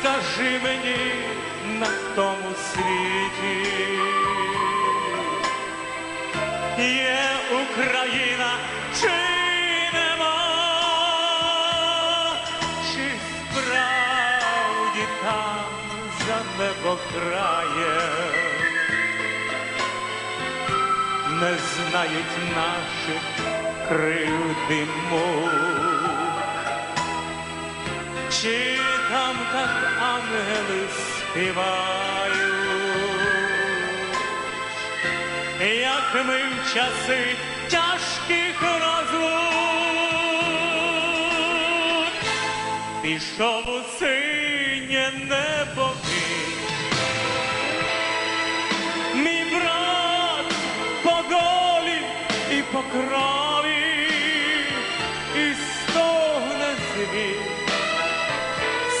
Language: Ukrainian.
скажи мені на тому світі, є Україна чи нема, чи справді там за небо краєм не знають наших кривди мук. Чи там, как ангелы співають, як ми в часи тяжких розлук пішов у синє небо. Мій брат по долі і по крові і стогне світ.